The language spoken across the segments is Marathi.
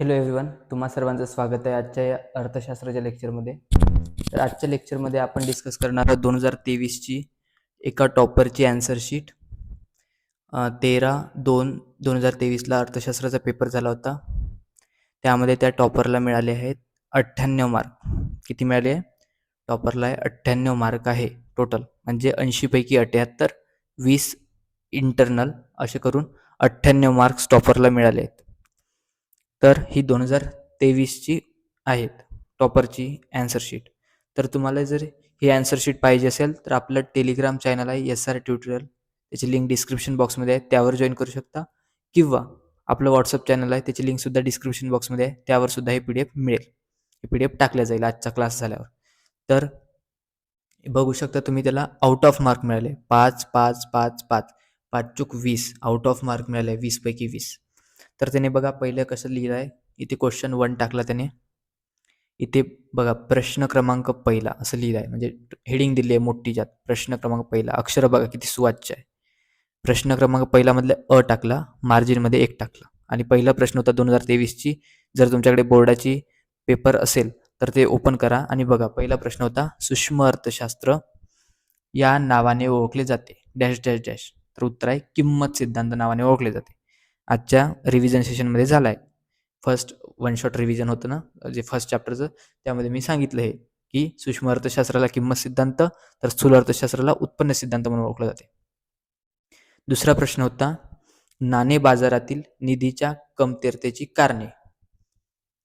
हॅलो एव्हरीवन तुम्हा सर्वांचं स्वागत आहे आजच्या या अर्थशास्त्राच्या लेक्चरमध्ये तर आजच्या लेक्चरमध्ये आपण डिस्कस करणार आहोत दोन हजार तेवीसची एका टॉपरची अँसर शीट तेरा दोन दोन हजार तेवीसला अर्थशास्त्राचा पेपर झाला होता. त्यामध्ये त्या टॉपरला मिळाले आहेत अठ्ठ्याण्णव मार्क किती मिळाले? आहे टॉपरला आहे अठ्ठ्याण्णव मार्क आहे टोटल म्हणजे ऐंशीपैकी अठ्याहत्तर वीस इंटरनल असे करून अठ्ठ्याण्णव मार्क्स टॉपरला मिळाले आहेत. तर ही दोन हजार तेवीसची आहेत टॉपरची ॲन्सरशीट तर तुम्हाला जर ही ॲन्सरशीट पाहिजे असेल तर आपलं टेलिग्राम चॅनल आहे एस आर ट्युटोरियल त्याची लिंक डिस्क्रिप्शन बॉक्समध्ये आहे त्यावर जॉईन करू शकता. किंवा आपलं व्हॉट्सअप चॅनल आहे त्याची लिंकसुद्धा डिस्क्रिप्शन बॉक्समध्ये आहे त्यावर सुद्धा हे पी डी एफ मिळेल. हे पी डी एफ टाकल्या जाईल आजचा क्लास झाल्यावर. तर बघू शकता तुम्ही त्याला आउट ऑफ मार्क मिळाले. पाच पाच पाच पाच. पाच चूक वीस आउट ऑफ मार्क मिळाले वीसपैकी वीस. तर त्याने बघा पहिलं कसं लिहिलं आहे इथे क्वेश्चन वन टाकला त्याने. इथे बघा प्रश्न क्रमांक पहिला असं लिहिलं आहे म्हणजे हेडिंग दिली आहे मोठी जात प्रश्न क्रमांक पहिला. अक्षर बघा किती सुवाच्य आहे. प्रश्न क्रमांक पहिलामधले अ टाकला. मार्जिनमध्ये एक टाकला. आणि पहिला प्रश्न होता दोन हजार तेवीसची जर तुमच्याकडे बोर्डाची पेपर असेल तर ते ओपन करा. आणि बघा पहिला प्रश्न होता सूक्ष्म अर्थशास्त्र या नावाने ओळखले जाते. Dash dash dash. तर उत्तर आहे किंमत सिद्धांत नावाने ओळखले जाते. आजच्या रिव्हिजन सेशनमध्ये झाला आहे फर्स्ट वन शॉट रिव्हिजन होतं ना जे फर्स्ट चॅप्टरचं त्यामध्ये मी सांगितलं हे की सूक्ष्म अर्थशास्त्राला किंमत सिद्धांत तर स्थूल अर्थशास्त्राला उत्पन्न सिद्धांत म्हणून ओळखलं जाते. दुसरा प्रश्न होता नाणे बाजारातील निधीच्या कमतरतेची कारणे.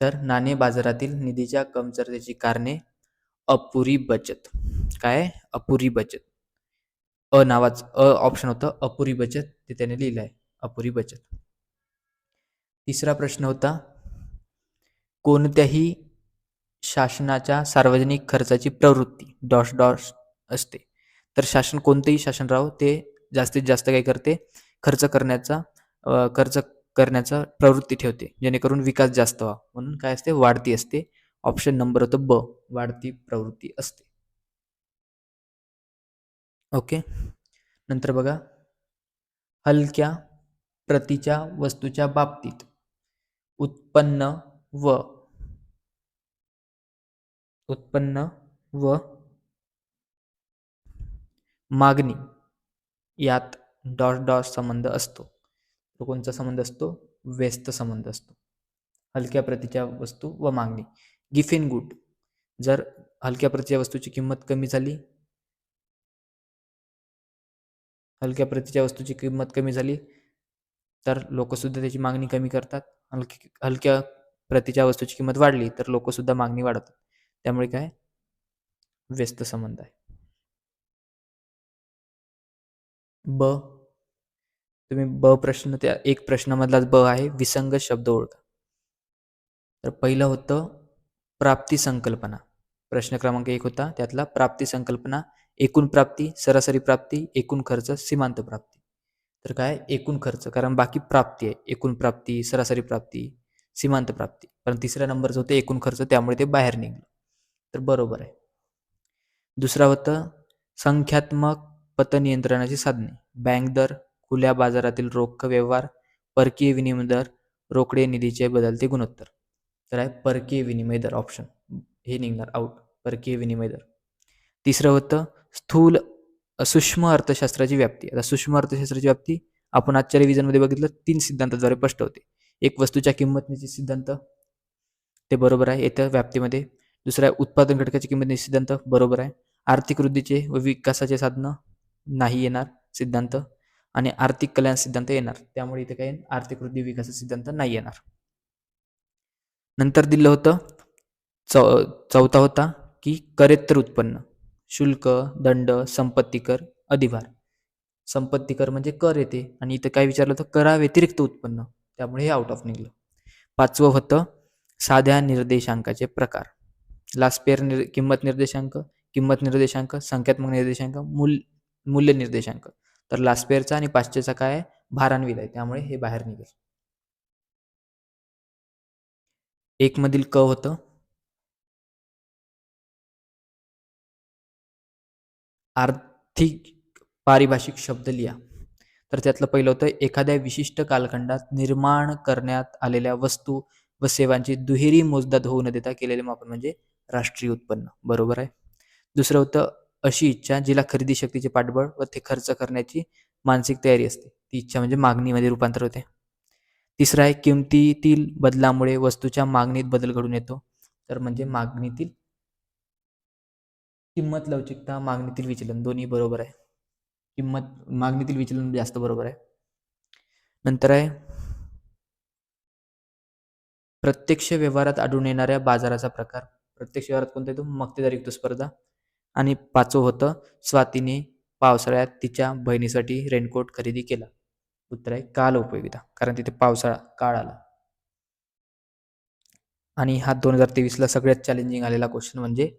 तर नाणे बाजारातील निधीच्या कमतरतेची कारणे अपुरी बचत. काय? अपुरी बचत. अ नावाचं अ ऑप्शन होतं अपुरी बचत ते त्याने लिहिलं आहे अपुरी बचत. तिसरा प्रश्न होता कोणत्याही शासनाच्या सार्वजनिक खर्चाची प्रवृत्ती डॉश डॉश असते. तर शासन कोणतेही शासन राहो ते जास्तीत जास्त काय करते? खर्च करण्याचा खर्च करण्याचा प्रवृत्ती ठेवते. जेणेकरून विकास जास्त व्हा म्हणून काय असते? वाढती असते. ऑप्शन नंबर होतं ब. वाढती प्रवृत्ती असते. ओके. नंतर बघा. हलक्या प्रतीच्या वस्तूच्या बाबतीत. उत्पन्न व उत्पन्न व मागणी यात डॉट डॉट संबंध असतो. तो कोणता संबंध असतो व्यस्त संबंध असतो. हलक्या प्रतीच्या वस्तू व मागणी. Giffen good. जर हलक्या प्रतीच्या वस्तूची किंमत कमी झाली हलक्या प्रतीच्या वस्तूची किंमत कमी झाली तर लोकसुद्धा त्याची मागणी कमी करतात. हलकी हलक्या प्रतीच्या वस्तूची किंमत वाढली तर लोकसुद्धा मागणी वाढवतात त्यामुळे काय? व्यस्त संबंध आहे. ब. तुम्ही ब प्रश्न त्या एक प्रश्नामधलाच ब आहे विसंगत शब्द ओळखा. तर पहिलं होतं प्राप्ती संकल्पना. प्रश्न क्रमांक एक होता त्यातला प्राप्ती संकल्पना एकूण प्राप्ती सरासरी प्राप्ती एकूण खर्च सीमांत प्राप्ती. तर काय? एकूण खर्च. कारण बाकी प्राप्ती आहे. एकूण प्राप्ती सरासरी प्राप्ती सीमांत प्राप्ती. पण तिसऱ्या नंबरचं होतं एकूण खर्च त्यामुळे ते बाहेर निघलं. तर बरोबर आहे. दुसरा होतं संख्यात्मक पतनियंत्रणाची साधने. बँक दर खुल्या बाजारातील रोख व्यवहार परकीय विनिमय दर रोकडे निधीचे बदलते गुणोत्तर. तर आहे परकीय विनिमय दर ऑप्शन हे निघणार आउट परकीय विनिमय दर. तिसरं होतं स्थूल सूक्ष्म अर्थशास्त्राची व्याप्ती. आता सूक्ष्म अर्थशास्त्राची व्याप्ती आपण आजच्या रिव्हिजनमध्ये बघितलं तीन सिद्धांताद्वारे स्पष्ट होते एक वस्तूच्या किंमत सिद्धांत ते बरोबर आहे येत्या व्याप्तीमध्ये. दुसरा उत्पादन घटकाची किंमत सिद्धांत बरोबर आहे. आर्थिक वृद्धीचे व विकासाचे साधनं नाही येणार सिद्धांत आणि आर्थिक कल्याण सिद्धांत येणार. त्यामुळे इथे काय आर्थिक वृद्धी विकास सिद्धांत नाही येणार. नंतर दिलं होतं चौ चौथा होता की करेत्तर उत्पन्न. शुल्क दंड संपत्ती कर अधिभार. संपत्ती कर म्हणजे कर येते आणि इथं काय विचारलं तर करा व्यतिरिक्त उत्पन्न. त्यामुळे हे आउट ऑफ निघलं. पाचवं होतं साध्या निर्देशांकाचे प्रकार. लास्पेअर निर् किंमत निर्देशांक किंमत निर्देशांक संख्यात्मक निर्देशांक मूल मूल्य निर्देशांक. तर लास्पेअरचा आणि पाचशेचा काय भारान्वित आहे त्यामुळे हे बाहेर निघेल. एकमधील क होतं. आर्थिक पारिभाषिक शब्द लिहा. तर त्यातलं पहिलं होतं एखाद्या विशिष्ट कालखंडात निर्माण करण्यात आलेल्या वस्तू व सेवांची दुहेरी मोजदाद होऊ न देता केलेले मापन म्हणजे राष्ट्रीय उत्पन्न. बरोबर आहे? दुसरं होतं अशी इच्छा जिला खरेदी शक्तीचे पाठबळ व ते खर्च करण्याची मानसिक तयारी असते. ती इच्छा म्हणजे मागणीमध्ये रूपांतर होते. तिसरं आहे किमतीतील बदलामुळे वस्तूच्या मागणीत बदल घडून येतो. तर म्हणजे मागणीतील किंमत लवचिकता मागणीतील विचलन दोन्ही बरोबर आहे. किंमत मागणीतील विचलन जास्त बरोबर आहे. नंतर आहे प्रत्यक्ष व्यवहारात आढळून येणाऱ्या बाजाराचा प्रकार. प्रत्यक्ष व्यवहारात कोणता येतो? मक्तेदारयुक्त स्पर्धा. आणि पाचवं होतं स्वातीने पावसाळ्यात तिच्या बहिणीसाठी रेनकोट खरेदी केला. उत्तर आहे काल उपयोगिता कारण तिथे पावसाळा काळ आला. आणि हा दोन हजार तेवीसला सगळ्यात चॅलेंजिंग आलेला क्वेश्चन म्हणजे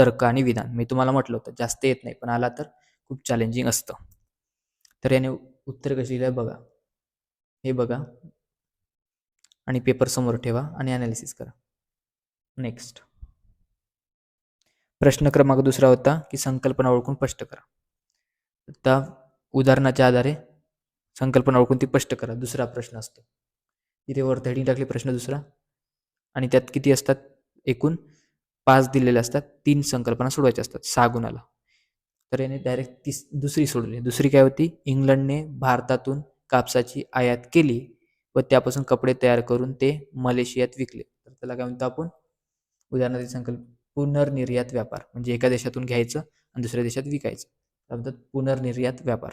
तर्क आणि विधान. मी तुम्हाला म्हटलं होतं जास्त येत नाही पण आला तर खूप चॅलेंजिंग असतं. तर याने उत्तर कशी लिहिलं बघा. हे बघा. आणि पेपर समोर ठेवा आणि अनालिसिस करा. नेक्स्ट प्रश्न क्रमांक दुसरा होता की संकल्पना ओळखून स्पष्ट करा. आता उदाहरणाच्या आधारे संकल्पना ओळखून ती स्पष्ट करा. दुसरा प्रश्न असतो. इथे वर हेडिंग टाकली प्रश्न दुसरा. आणि त्यात किती असतात? एकूण पाच दिलेले असतात तीन संकल्पना सोडवायच्या असतात सहा गुणाला. तर याने डायरेक्ट तीस दुसरी सोडली दुसरी काय होती? इंग्लंडने भारतातून कापसाची आयात केली व त्यापासून कपडे तयार करून ते मलेशियात विकले. तर त्याला काय म्हणतो आपण? उदाहरणार्थ संकल्प पुनर्निर्यात व्यापार. म्हणजे एका देशातून घ्यायचं आणि दुसऱ्या देशात विकायचं. म्हणतात पुनर्निर्यात व्यापार.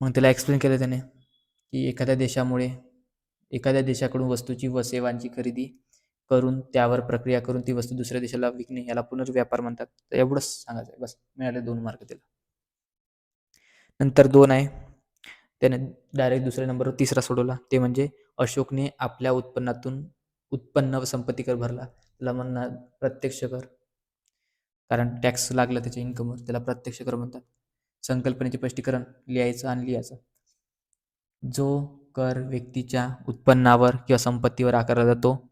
मग त्याला एक्सप्लेन केलं त्याने की एखाद्या देशामुळे एखाद्या देशाकडून वस्तूची व सेवांची खरेदी करून त्यावर प्रक्रिया करून ती वस्तू दुसऱ्या देशाला विकणे याला पुनर्व्यापार म्हणतात. तर एवढंच सांगायचं आहे. बस मिळाले दोन मार्क त्याला. नंतर दोन आहे. त्याने डायरेक्ट दुसऱ्या नंबरवर तिसरा सोडवला. ते म्हणजे अशोकने आपल्या उत्पन्नातून उत्पन्न व संपत्ती कर भरला. त्याला म्हणणार प्रत्यक्ष कर. कारण टॅक्स लागला त्याच्या इन्कमवर त्याला प्रत्यक्ष कर म्हणतात. संकल्पनेचे स्पष्टीकरण लिहायचं आणि लिहायचं. जो कर व्यक्तीच्या उत्पन्नावर किंवा संपत्तीवर आकारला जातो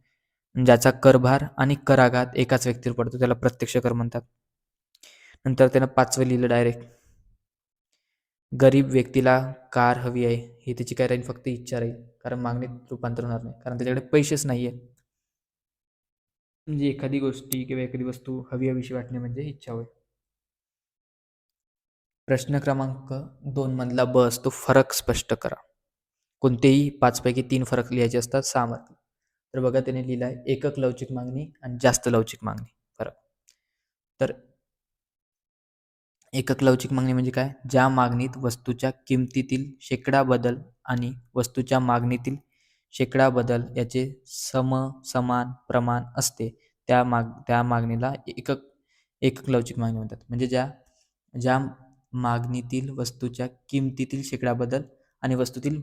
ज्याचा करभार आणि कराघात एकाच व्यक्तीवर पडतो त्याला प्रत्यक्ष कर म्हणतात. नंतर त्यानं पाचवं लिहिलं डायरेक्ट गरीब व्यक्तीला कार हवी आहे ही त्याची काय राहील फक्त इच्छा राहील कारण मागणीत रूपांतर होणार नाही कारण त्याच्याकडे पैसेच नाही आहेत म्हणजे एखादी गोष्टी किंवा एखादी वस्तू हवी हवीशी वाटणे म्हणजे इच्छा होय. प्रश्न क्रमांक दोन मधला बस तो फरक स्पष्ट करा. कोणतेही पाचपैकी तीन फरक लिहायचे असतात सहा मार्क तर बघा त्याने लिहिलं आहे एकक लवचिक मागणी आणि जास्त लवचिक मागणी. फरक तर एकक लवचिक मागणी म्हणजे काय? ज्या मागणीत वस्तूच्या किमतीतील शेकडा बदल आणि वस्तूच्या मागणीतील शेकडा बदल याचे सम समान प्रमाण असते त्या माग त्या मागणीला एकक एकक लवचिक मागणी म्हणतात. म्हणजे ज्या ज्या मागणीतील वस्तूच्या किमतीतील शेकडा बदल आणि वस्तूतील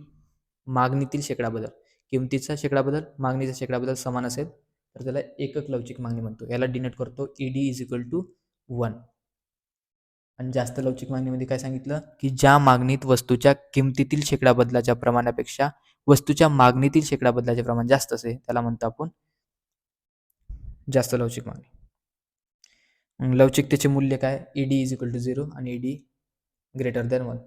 मागणीतील शेकडा बदल. किमतीचा शेकडा बदल मागणीचा शेकडा बदल समान असेल तर त्याला एकक लवचिक मागणी म्हणतो. याला डिनोट करतो. E D is equal to one. आणि जास्त लवचिक मागणीमध्ये काय सांगितलं? की ज्या मागणीत वस्तूच्या किमतीतील शेकडा बदलाच्या प्रमाणापेक्षा वस्तूच्या मागणीतील शेकडा बदलाचे प्रमाण जास्त असेल त्याला म्हणतो आपण जास्त लवचिक मागणी. लवचिकतेचे मूल्य काय? E D is equal to zero आणि E D greater than one.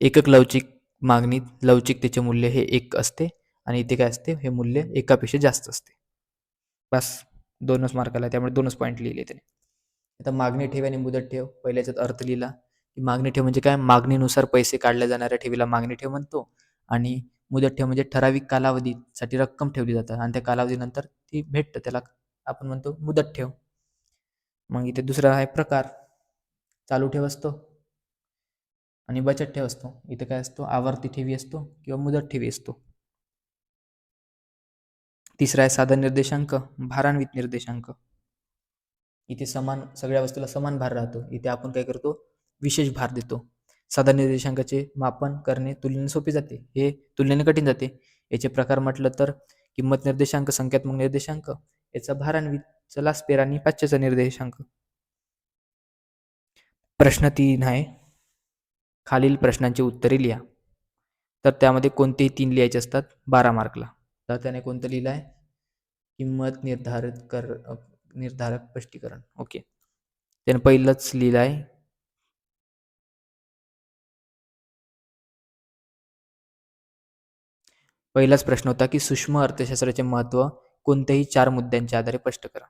एकक लवचिक मागणीत लवचिकतेचे मूल्य हे एक असते. आणि इथे काय असते? हे मूल्य एकापेक्षा जास्त असते. बस दोनच मार्काला त्यामुळे दोनच पॉईंट लिहिले त्याने. आता मागणी ठेव आणि मुदत ठेव. पहिल्याच्यात अर्थ लिहिला. की मागणी ठेव म्हणजे काय? मागणीनुसार पैसे काढल्या जाणाऱ्या ठेवीला मागणी ठेव म्हणतो. आणि मुदत ठेव म्हणजे ठराविक कालावधीसाठी रक्कम ठेवली जातात. आणि त्या कालावधीनंतर ती भेटतं. त्याला आपण म्हणतो मुदत ठेव. मग इथे दुसरा आहे प्रकार. चालू ठेव असतो. आणि बचत ठेव असतो. इथे काय असतो? आवर्ती ठेवी असतो किंवा मुदत ठेवी असतो. तिसरा आहे साधा निर्देशांक भारान्वित निर्देशांक. इथे समान सगळ्या वस्तूला समान भार राहतो. इथे आपण काय करतो? विशेष भार देतो. साधा निर्देशांकाचे मापन करणे तुलनेने सोपे जाते. हे तुलनेने कठीण जाते. याचे प्रकार म्हटलं तर किंमत निर्देशांक संख्यात्मक निर्देशांक याचा भारान्वित चला स्पेर आणि पाचशेचा निर्देशांक. प्रश्न तीन आहे. खालील प्रश्नांची उत्तरे लिहा. तर त्यामध्ये कोणतेही तीन लिहायचे असतात? बारा मार्कला. तर त्याने कोणतं लिहिलं आहे किंमत निर्धारित कर निर्धारक स्पष्टीकरण. ओके. त्याने पहिलंच लिहिलं आहे पहिलाच प्रश्न होता की सूक्ष्म अर्थशास्त्राचे महत्त्व कोणत्याही चार मुद्द्यांच्या आधारे स्पष्ट करा.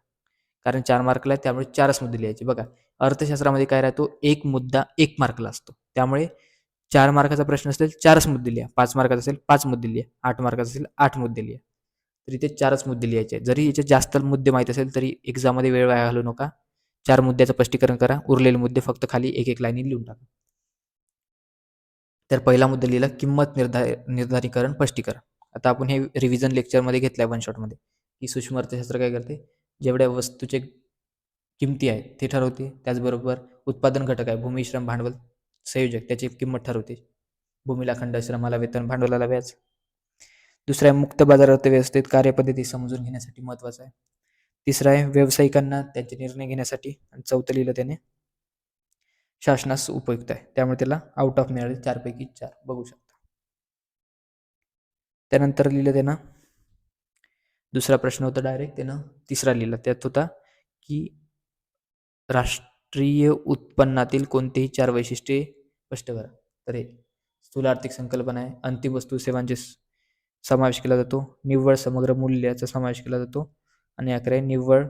कारण चार मार्कला आहे त्यामुळे चारच मुद्दे लिहायचे. बघा अर्थशास्त्रामध्ये काय राहतो? एक मुद्दा एक मार्कला असतो. त्यामुळे चार मार्काचा प्रश्न असेल चारच मुद्दे लिहा पाच मार्काचा असेल पाच मुद्दे लिहा आठ मार्काचा असेल आठ मुद्दे लिहा तरी ते चारच मुद्दे लिहायचे जरी याचे जास्त मुद्दे माहीत असेल तरी एक्झाममध्ये वेळ वाया घालू नका. चार मुद्द्याचं स्पष्टीकरण करा. उरलेले मुद्दे फक्त खाली एक एक लाईनी लिहून टाका. तर पहिला मुद्दा लिहिला किंमत निर्धार निर्धारीकरण स्पष्टीकरण. आता आपण हे रिव्हिजन लेक्चरमध्ये घेतलं आहे वन शॉटमध्ये की सूक्ष्म अर्थशास्त्र काय करते? जेवढ्या वस्तूचे किमती आहेत ते ठरवते. त्याचबरोबर उत्पादन घटक आहे भूमी श्रम भांडवल. संयोजक त्याची किंमत ठरवते. भूमीला खंड श्रमाला वेतन भांडवलाला व्याज. दुसरा आहे मुक्त बाजार अर्थव्यवस्थेत कार्यपद्धती समजून घेण्यासाठी महत्त्वाचं आहे. तिसरं आहे व्यावसायिकांना त्यांचे निर्णय घेण्यासाठी आणि चौथं लिहिलं त्याने शासनास उपयुक्त आहे. त्यामुळे त्याला आउट ऑफ मिळाले चारपैकी चार. बघू शकता. त्यानंतर लिहिलं त्यानं दुसरा प्रश्न होता डायरेक्ट त्यानं तिसरा लिहिला. त्यात होता की राष्ट्र राष्ट्रीय उत्पन्नातील कोणतेही चार वैशिष्ट्ये स्पष्ट करा. तर हे स्थूल आर्थिक संकल्पना आहे. अंतिम वस्तू सेवांचे समावेश केला जातो. निव्वळ समग्र मूल्याचा समावेश केला जातो. आणि अकरा निव्वळ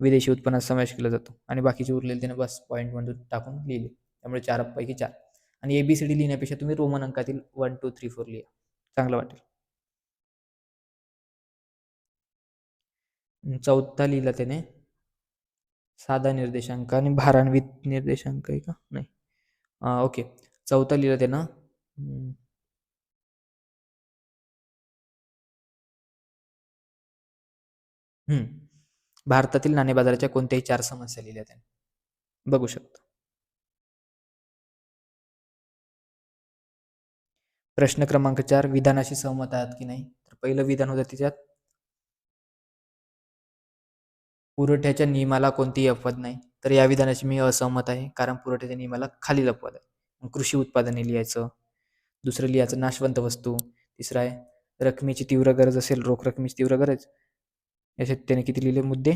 विदेशी उत्पन्नाचा समावेश केला जातो. आणि बाकीचे उरलेले त्याने बस पॉईंटमधून टाकून लिहिले. त्यामुळे चारपैकी चार. आणि ए बी सी डी लिहिण्यापेक्षा तुम्ही रोमन अंकातील वन टू थ्री फोर लिहा. चांगलं वाटेल. चौथा लिहिला त्याने साधा निर्देशांक आणि भारान्वित निर्देशांक आहे का? नाही. ओके. चौथा लिहिलं ते ना भारतातील नाणे बाजाराच्या कोणत्याही चार समस्या लिहिल्या त्याने. बघू शकतो. प्रश्न क्रमांक चार विधानाशी सहमत आहात की नाही? तर पहिलं विधान होतं त्याच्यात पुरवठ्याच्या नियमाला कोणतीही अपवाद नाही. तर या विधानाशी मी असहमत आहे. कारण पुरवठ्याच्या नियमाला खालील अपवाद आहे कृषी उत्पादने लिहायचं. दुसरं लिहायचं नाशवंत वस्तू. तिसरं आहे रकमेची तीव्र गरज असेल रोख रकमेची तीव्र गरज. याच्यात त्याने किती लिहिले? मुद्दे?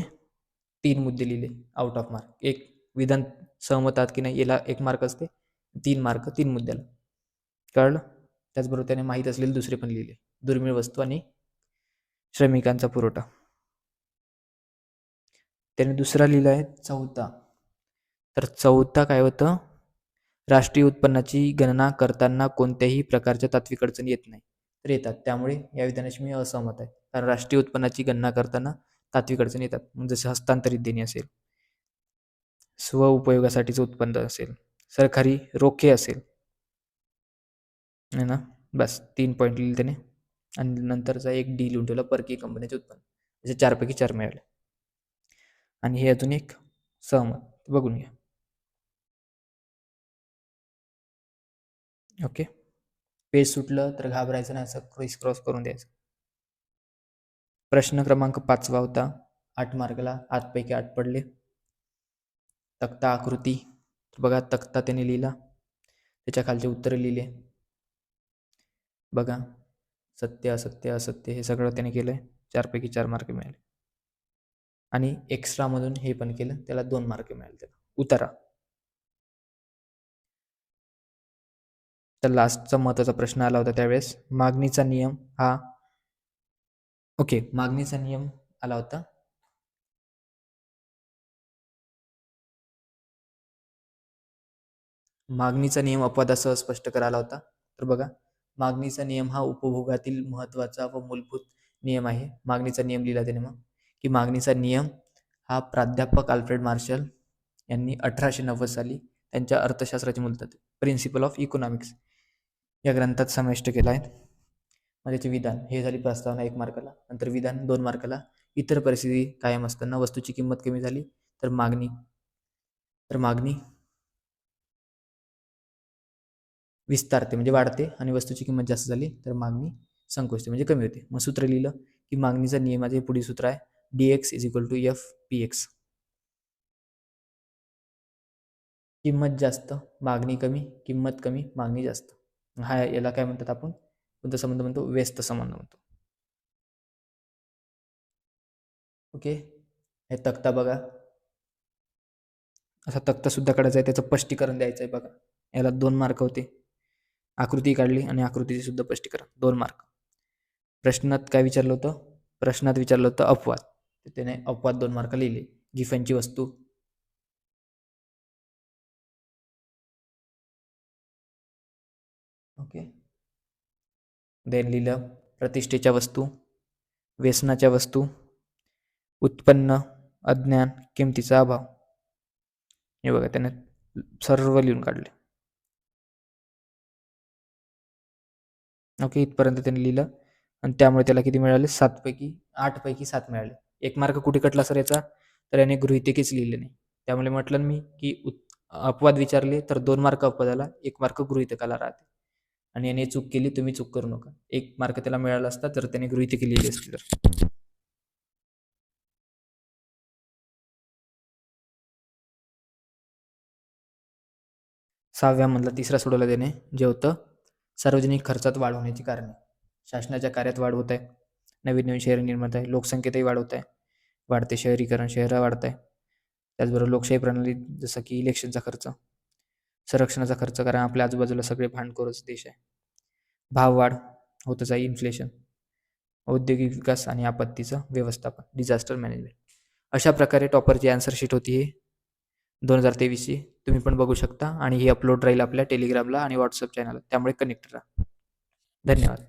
तीन मुद्दे लिहिले. आउट ऑफ मार्क एक विधान सहमत की नाही? याला एक मार्क असते. तीन मार्क तीन मुद्द्याला. कळलं? त्याचबरोबर त्याने माहीत असलेले दुसरे पण लिहिले. दुर्मिळ वस्तू आणि श्रमिकांचा पुरवठा. त्याने दुसरा लिहिला आहे चौथा. तर चौथा काय होतं? राष्ट्रीय उत्पन्नाची गणना करताना कोणत्याही प्रकारच्या तात्विक अडचणी येत नाही. तर येतात. त्यामुळे या विधानाशी मी असहमत आहे. कारण राष्ट्रीय उत्पन्नाची गणना करताना तात्विक अडचणी येतात. जसे हस्तांतरित देणे असेल स्व उपयोगासाठीचं उत्पन्न असेल सरकारी रोखे असेल. है ना? बस तीन पॉईंट लिहिले त्याने. आणि नंतरचा एक डी लिहून ठेवला परकीय कंपनीचे उत्पन्न. असे चारपैकी चार मिळाले. आणि हे अजून एक सहमत. बघून घ्या. ओके. पेज सुटलं तर घाबरायचं नाही असं क्रिस क्रॉस करून द्यायचं. प्रश्न क्रमांक पाचवा होता. आठ मार्गला आठपैकी आठ पडले. तक्ता आकृती. बघा तक्ता त्याने लिहिला. त्याच्या खालचे उत्तर लिहिले. बघा. सत्य असत्य असत्य हे सगळं त्याने केलं आहे चारपैकी चार मार्क मिळाले. आणि एक्स्ट्रामधून हे पण केलं. त्याला दोन मार्क मिळाले त्याला. उतारा. तर लास्टचा महत्त्वाचा प्रश्न आला होता त्यावेळेस. मागणीचा नियम हा ओके मागणीचा नियम आला होता. मागणीचा नियम अपवादासह स्पष्ट करायला होता. तर बघा मागणीचा नियम हा उपभोगातील महत्त्वाचा व मूलभूत नियम आहे. मागणीचा नियम लिहिला त्याने मग. की मागणीचा नियम हा प्राध्यापक आल्फ्रेड मार्शल यांनी अठराशे नव्वद साली त्यांच्या अर्थशास्त्राची मुलतात प्रिन्सिपल ऑफ इकॉनॉमिक्स या ग्रंथात समाविष्ट केला आहे. मग त्याचे विधान हे झाली प्रस्तावना एक मार्काला नंतर विधान दोन मार्काला इतर परिस्थिती कायम असताना वस्तूची किंमत कमी झाली तर मागणी तर मागणी विस्तारते म्हणजे वाढते आणि वस्तूची किंमत जास्त झाली तर मागणी संकोचते म्हणजे कमी होते. मग सूत्र लिहिलं की मागणीचा नियमाचे पुढील सूत्र आहे. D X is equal to F P X किंमत जास्त मागणी कमी किंमत कमी मागणी जास्त. हा याला काय म्हणतात आपण? कोणता संबंध म्हणतो? व्यस्त संबंध म्हणतो. ओके? हे तक्ता बघा. असा तक्ता सुद्धा काढायचा आहे त्याचं स्पष्टीकरण द्यायचं आहे बघा. याला दोन मार्क होते. आकृती काढली आणि आकृतीचे सुद्धा स्पष्टीकरण. दोन मार्क. प्रश्नात काय विचारलं होतं? प्रश्नात विचारलं होतं अपवाद. त्याने अपवाद दोन मार्क लिहिले. गिफनची वस्तू. ओके देन लिहिलं प्रतिष्ठेच्या वस्तू व्यसनाच्या वस्तू उत्पन्न अज्ञान किमतीचा अभाव. हे बघा त्याने सर्व लिहून काढले. ओके इथपर्यंत त्याने लिहिलं. आणि त्यामुळे त्याला किती मिळाले? सातपैकी आठपैकी सात मिळाले. एक मार्क कुठे कटला सर याचा? तर याने गृहितकीच लिहिले नाही. त्यामुळे म्हटलं मी की उत अपवाद विचारले तर दोन मार्क अपवादाला एक मार्क गृहितकाला राहते. आणि याने चूक केली तुम्ही चूक करू नका. एक मार्क त्याला मिळाला असता तर त्याने गृहितकी लिहिली असती तर. सहाव्यामधला तिसरा सोडवला देणे जे होतं सार्वजनिक खर्चात वाढ होण्याची कारणे. शासनाच्या कार्यात वाढ होत आहे. नवीन नवीन शहर निर्माण आहे लोकसंख्येतही वाढवत आहे. वाढते शहरीकरण शहरं वाढत आहे. त्याचबरोबर लोकशाही प्रणाली जसं की इलेक्शनचा खर्च संरक्षणाचा खर्च कारण आपल्या आजूबाजूला सगळे भांडखोरच देश आहे. भाववाढ होतच आहे इन्फ्लेशन औद्योगिक विकास आणि आपत्तीचं व्यवस्थापन डिझास्टर मॅनेजमेंट अशा प्रकारे टॉपरची आन्सर शीट होती हे. दोन हजार तेवीसची. तुम्ही पण बघू शकता आणि ही अपलोड राहील आपल्या टेलिग्रामला आणि व्हॉट्सअप चॅनलला त्यामुळे कनेक्ट राहा. धन्यवाद.